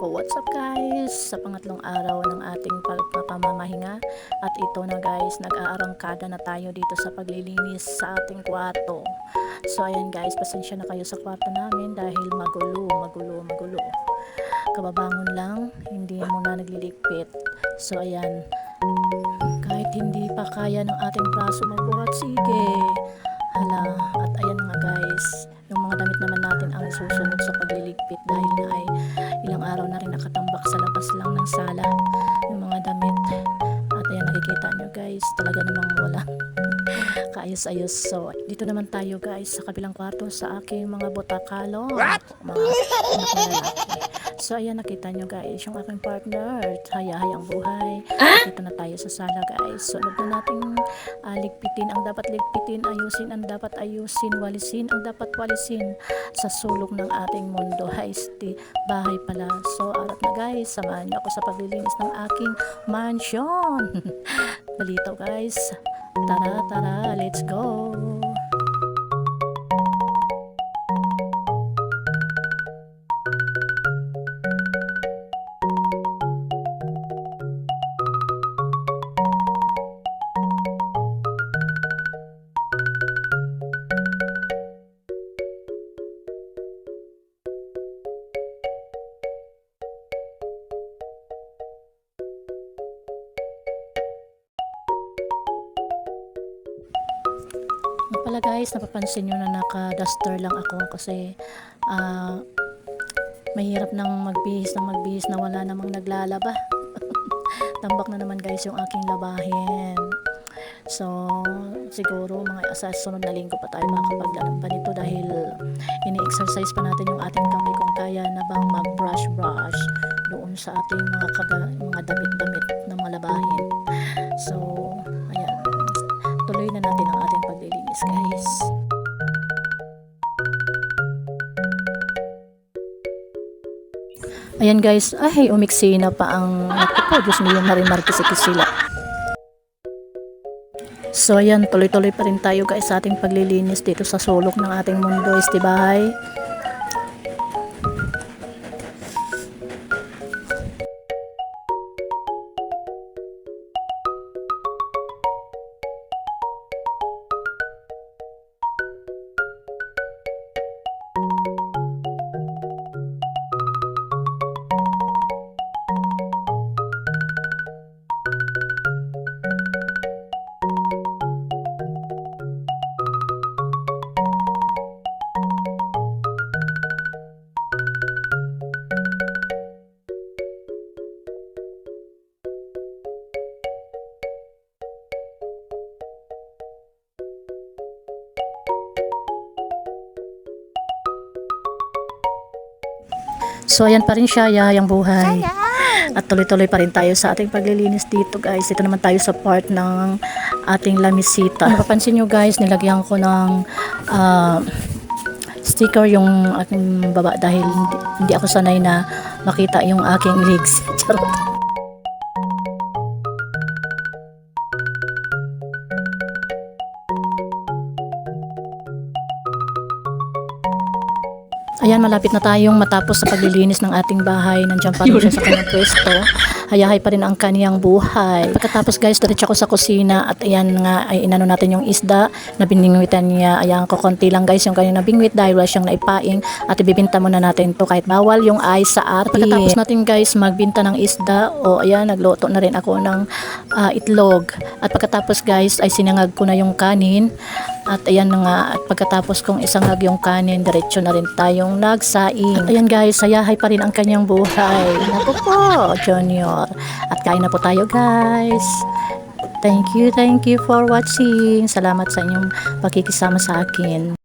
O what's up guys? Sa pangatlong araw ng ating pagpapamamahinga at ito na guys, nag-aarangkada na tayo dito sa paglilinis sa ating kwarto. So ayan guys, pasensya na kayo sa kwarto namin dahil magulo, magulo, magulo. Kababangon lang, hindi muna nagliligpit. So ayan, kahit hindi pa kaya ng ating braso magbuhat, sige. Hala, at ayan nga guys, yung mga damit naman natin ang susunod sa pagliligpit dahil nga ay araw na rin nakatambak sa labas lang ng sala yung mga damit. At ayan nakikita nyo guys, talaga namang wala kaayos-ayos. So, dito naman tayo guys sa kabilang kwarto sa aking mga botakalo. What? Mga anak na lalaki. So, ayan nakita nyo guys, yung aking partner, hayahayang buhay. Dito na tayo sa sala guys. Sunod na nating ah, ligpitin ang dapat ligpitin, ayusin ang dapat ayusin, walisin ang dapat walisin sa sulok ng ating mundo. Haisti, bahay pala. So, arat na guys, samahan niyo ako sa paglilinis ng aking mansion. Balito guys. Tara, tara, let's go. Pala guys, napapansin nyo na naka-duster lang ako kasi ah, mahirap nang magbihis ng magbihis na wala namang naglalaba. Tambak na naman guys yung aking labahin. So, siguro mga sa sunod na linggo pa tayo makakapaglalang pa nito dahil ini-exercise pa natin yung ating kamay kung kaya na bang mag-brush-brush doon sa ating mga, kaga- mga damit-damit na mga labahin. So, ayan. Tuloy na natin ang paglilinis guys. Ayan guys, ay umiksi na pa ang naku po, Diyos mo yung marimar kasi sila. So ayan, tuloy-tuloy pa rin tayo guys sa ating paglilinis dito sa sulok ng ating mundo, istibahay. So ayan pa rin siya, yayang buhay. At tuloy-tuloy pa rin tayo sa ating paglilinis dito guys. Dito naman tayo sa part ng ating lamisita. Napapansin nyo guys, nilagyan ko ng ah, sticker yung aking baba dahil hindi, hindi ako sanay na makita yung aking legs. Charot. Ayan, malapit na tayong matapos sa paglilinis ng ating bahay. Nandiyan pa rin siya sa kanyang pwesto. Hayahay pa rin ang kaniyang buhay. Pagkatapos guys, diretso ako sa kusina at ayan nga ay inano natin yung isda na biningwitan niya. Ayan ko konti lang guys yung kanyang nabingwit dahil wala siyang naipaing at ibibinta muna natin to kahit bawal yung ay sa arte. Pagkatapos natin guys magbinta ng isda o ayan nagluto na rin ako ng ah, itlog. At pagkatapos guys ay sinangag ko na yung kanin at ayan na nga, at pagkatapos kong isangag yung kanin, diretso na rin tayong nagsaing. At ayan guys, sayahay pa rin ang kanyang buhay. Naku po, Junior. At kain na po tayo guys. Thank you, thank you for watching. Salamat sa inyong pakikisama sa akin.